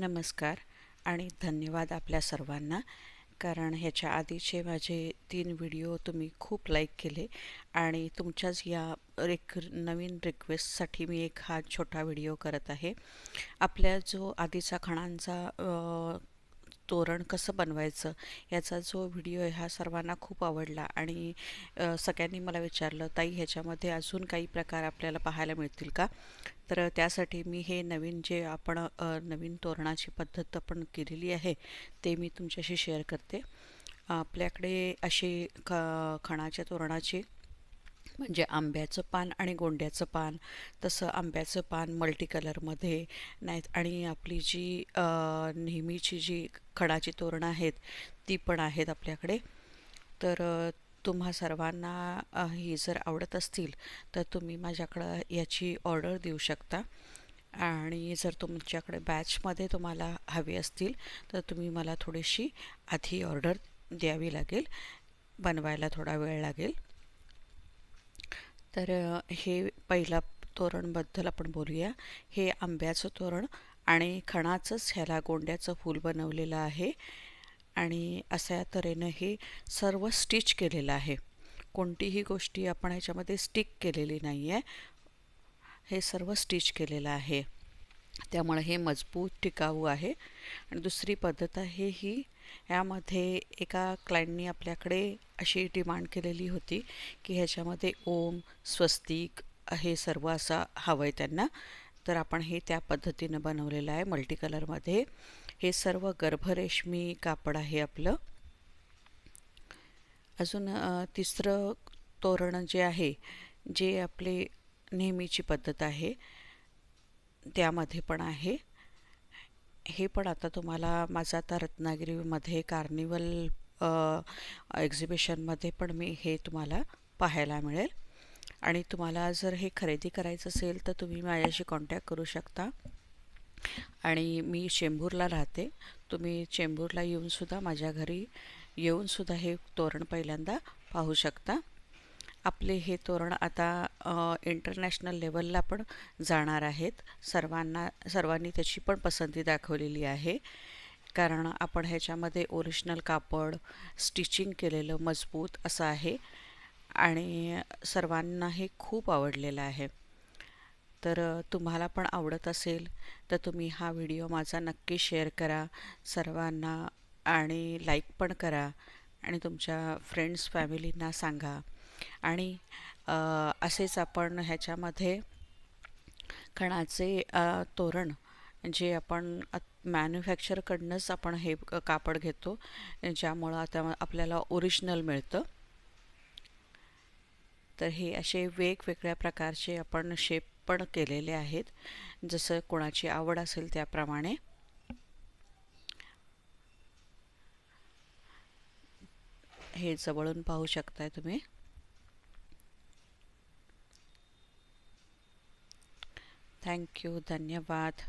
नमस्कार आणि धन्यवाद आपल्या सर्वांना. कारण ह्याच्या आधीचे माझे तीन व्हिडिओ तुम्ही खूप लाईक केले आणि तुमच्याच या एक नवीन रिक्वेस्टसाठी मी एक हा छोटा व्हिडिओ करत आहे. आपल्या जो आधीचा खणांचा तोरण कसं बनवायचं याचा जो व्हिडिओ आहे हा सर्वांना खूप आवडला आणि सगळ्यांनी मला विचारलं ताई ह्याच्यामध्ये अजून काही प्रकार आपल्याला पाहायला मिळतील का? तर त्यासाठी मी हे नवीन जे आपण नवीन तोरणाची पद्धत आपण केलेली आहे ते मी तुमच्याशी शेअर करते. आपल्याकडे अशी ख खणाच्या तोरणाची म्हणजे आंब्याचं पान आणि गोंड्याचं पान तसं आंब्याचं पान मल्टी कलरमध्ये नाहीत आणि आपली जी नेहमीची जी खडाची तोरणं आहेत ती पण आहेत आपल्याकडे. तर तुम्हा सर्वांना ही जर आवडत असतील तर तुम्ही माझ्याकडं याची ऑर्डर देऊ शकता. आणि जर तुमच्याकडे बॅचमध्ये तुम्हाला हवी असतील तर तुम्ही मला थोडीशी आधी ऑर्डर द्यावी लागेल बनवायला थोडा वेळ लागेल. तर हे पहिला तोरणबद्दल आपण बोलूया. हे आंब्याचं तोरण आणि खणाचंच ह्याला गोंड्याचं फूल बनवलेलं आहे. आणि अशा तऱ्हेनं हे सर्व स्टिच केलेलं आहे. कोणतीही गोष्टी आपण ह्याच्यामध्ये स्टिक केलेली नाही आहे हे सर्व स्टिच केलेलं आहे. त्यामुळे हे मजबूत टिकाऊ आहे. आणि दुसरी पद्धत आहे ही यामध्ये एका क्लायंटनी आपल्याकडे अशी डिमांड केलेली होती की ह्याच्यामध्ये ओम स्वस्तिक हे सर्व असं हवं आहे त्यांना. तर आपण हे त्या पद्धतीनं बनवलेलं आहे मल्टी कलरमध्ये हे सर्व गर्भरेशमी कापड आहे आपलं. अजून तिसरं तोरण जे आहे जे आपले नेहमीची पद्धत आहे त्यामध्ये पण आहे. हे पण आता तुम्हाला माझं आता रत्नागिरीमध्ये कार्निवल एक्झिबिशनमध्ये पण मी हे तुम्हाला पाहायला मिळेल. आणि तुम्हाला जर हे खरेदी करायचं असेल तर तुम्ही माझ्याशी कॉन्टॅक्ट करू शकता. आणि मी चेंबूरला राहते. तुम्ही चेंबूरला येऊनसुद्धा माझ्या घरी येऊनसुद्धा हे तोरण पहिल्यांदा पाहू शकता. आपले हे तोरण आता इंटरनॅशनल लेवलला पण जाणार आहेत. सर्वांना सर्वांनी त्याची पण पसंती दाखवलेली आहे. कारण आपण ह्याच्यामध्ये ओरिजिनल कापड स्टिचिंग केलेलं मजबूत असं आहे. आणि सर्वांना हे खूप आवडलेलं आहे. तर तुम्हाला पण आवडत असेल तर तुम्ही हा व्हिडिओ माझा नक्की शेअर करा. सर्वांना आणि लाईक पण करा आणि तुमच्या फ्रेंड्स फॅमिलींना सांगा. आणि असेच आपण ह्याच्यामध्ये खणाचे तोरण जे आपण मॅन्युफॅक्चरकडनंच आपण हे कापड घेतो ज्यामुळं आता आपल्याला ओरिजिनल मिळतं. तर हे असे वेगवेगळ्या प्रकारचे आपण शेप पण केलेले आहेत. जसं कोणाची आवड असेल त्याप्रमाणे. हे जवळून पाहू शकताय तुम्ही. थँक्यू धन्यवाद.